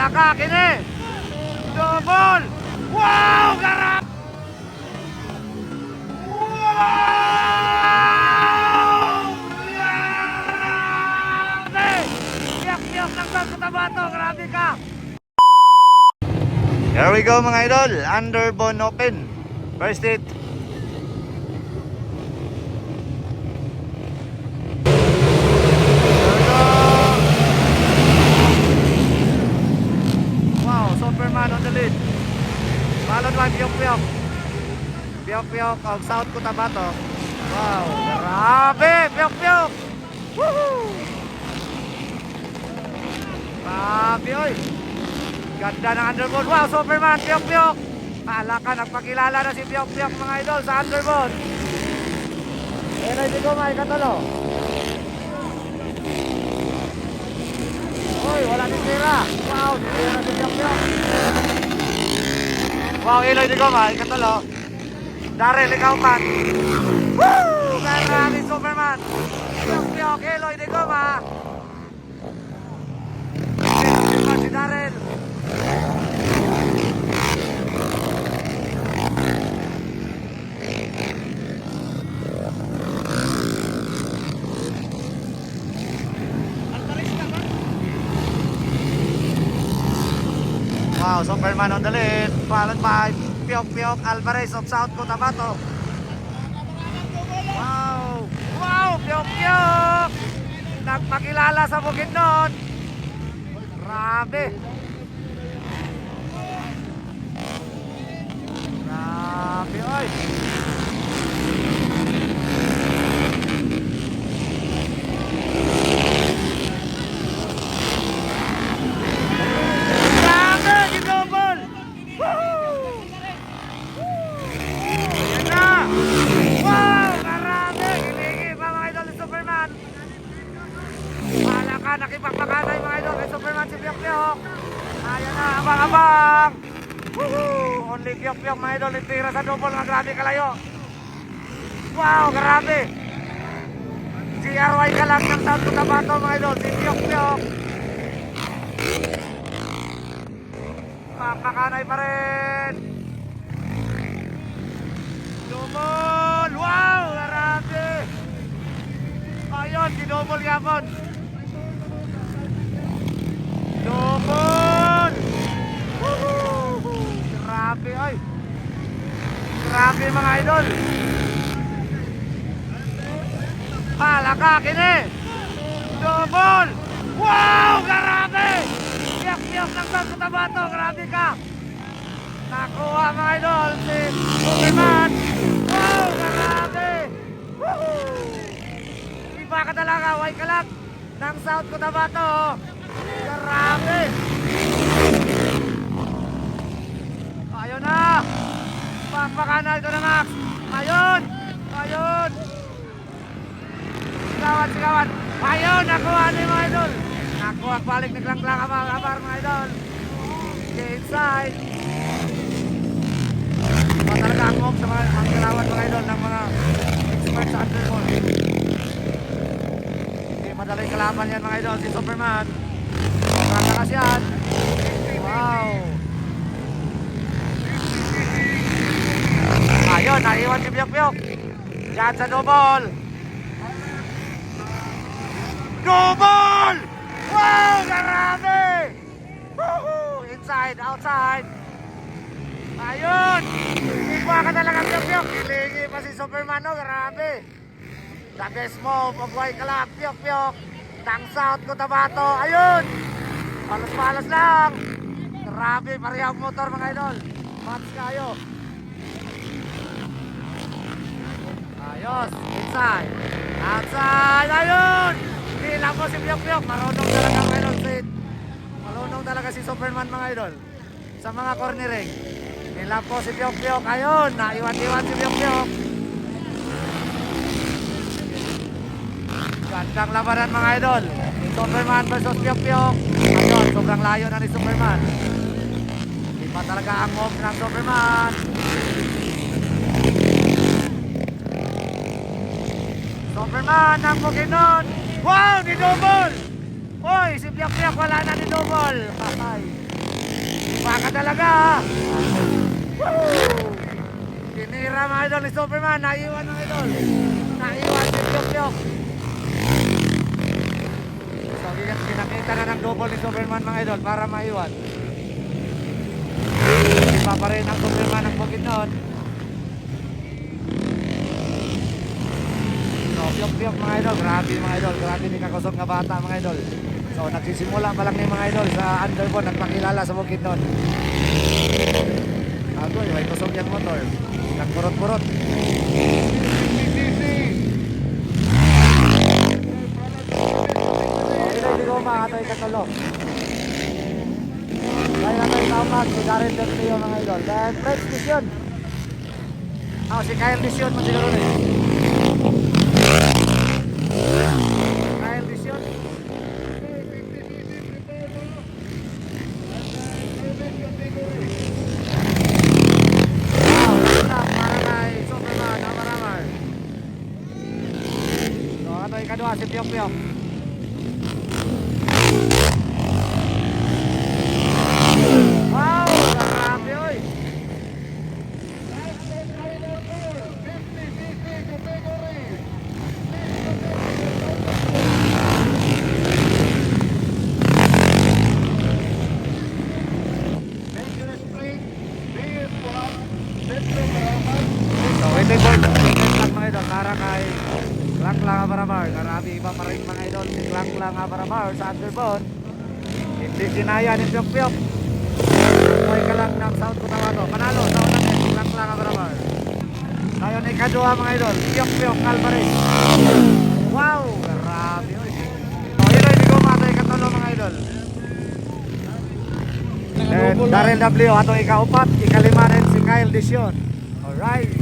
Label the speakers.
Speaker 1: Palaka, kini! Double! Wow! Garap! Wow! Grabe! Piyak-piyak ng San Cotabato, grabe ka! Here we go mga idol, Underbone Open. First hit. Wow, Superman on the lead. Balon one, piyok piyok. Piyok, ang South Cotabato. Wow, grabe, piyok. Woohoo! Grabe, oy. Ganda ng underboard. Wow, Superman. Kala ka, nagpakilala na si piyok mga idol sa underboard. Eh, hindi ko may katalo. Hoy, wala ni tira. Wow, tira na si Piyok. Wow, Eloy di Goma, ikatalo. Darrell, ikaw man. Woo! Kaya maraming Superman. Piyok-piyok, Eloy de Goma. Ito si Darrell. Wow, Superman on the lead. Pilot 5. Pyok-Pyok Alvarez of South Cotabato. Wow! Wow! Pyok-Pyok! Nagpakilala sa bukid noon. Grabe! Si Piyok! Ayan na, abang-abang! Woohoo! Only Piyok mga idol, itira sa double nga grabe kalayo! Wow! Grabe! CRY ka lang ng South Cotabato mga idol, si Piyok! Papakanay pa rin. Dumol! Wow! Grabe! Ayun, dinumol yapon. Woohoo! Grabe, ay! Grabe mga idol! Palaka, kini! Dumol! Wow! Grabe! Piyak-piyak ng San Cotabato, grabe ka! Nakuha mga idol si Superman! Wow! Grabe! Woohoo! Iba ka talaga, way ka lang ng South Cotabato! Grabe! Ayun na! Pakpakana ito na Max! Ayun! Ayun! Sigawan, sigawan! Ayun! Nakuha ni mga idol! Nakuha, balik naglang-lang ang mga kabar mga idol! Okay, inside! Iba talaga ang move sa mga ang galawan mga idol ng mga experts sa underball. Hindi madali kalaban yan mga idol, si Superman. Sobrang lakas yan. Wow! Ayun, naiwan si Piyok Piyok. Diyan sa double. Double! Wow! Grabe! Woohoo! Inside, outside. Ayun! Iba ka talaga Piyok Piyok. Hilingi pa si Superman, no? Grabe! The best move of White Kalak, Piyok Piyok. Tang South Cotabato. Ayun! Palas-palas lang. Grabe, parehang motor mga idol. Match kayo. Ayos, inside. Outside, ayun! Hila po si Piyok Piyok. Marunong talaga mga idol. Si, marunong talaga si Superman mga idol. Sa mga cornering. Hila po si Piyok Piyok. Ayun, naiwan-iwan si Piyok Piyok. Gandang labanan mga idol. Superman versus Piyok Piyok. Ayun, sobrang layo na ni Superman. Iba talaga ang move ng Superman. Superman ang Pokemon. Wow, ni double. Hoy, si Piyak Piyak wala na ni double. Patay. Baka talaga. Woo! Tinira mga idol ni Superman. Naiwan mga idol. Naiwan si Pyok Pyok. Pinakita na ng double ni Superman mga idol para maiwan. Iba pa rin ang Superman ng bukid noon. So, Pyok mga idol. Grabe mga idol. Grabe ni kakusog nga bata mga idol. So, nagsisimula pa lang ni mga idol sa underbone. Nagpakilala sa bukid noon. Agoy, may kusog yung motor. Nagkurot-kurot. Ito hindi ko maato ikatulo. Kaya na tayo tawag si Karen Del Rio mga idol. Dahil French Mission. Ah, si Kyle Mission mo siguro rin. Kyle Mission. Wow, lantap para kay Superman, Amaramar. So, ano ikadua si Pyok Pyok. Wow, grabe oy. So, ito yung board. Lang mga idol, para kay Clank lang para bar. Karami iba pa rin mga idol. Si Clank lang para bar sa underbone. Hindi kinaya ni Pyok Pyok. Hoy ka lang ng sound ko tawato. Panalo, sa unang net. Clank lang para bar. Tayo na ikadua mga idol. Pyok Pyok Calvaris. Wow, grabe. So, yun ay hindi ko matay katulo mga idol. And Daryl W. atong ikaupat, ikalima rin si Kyle Dision. Alright.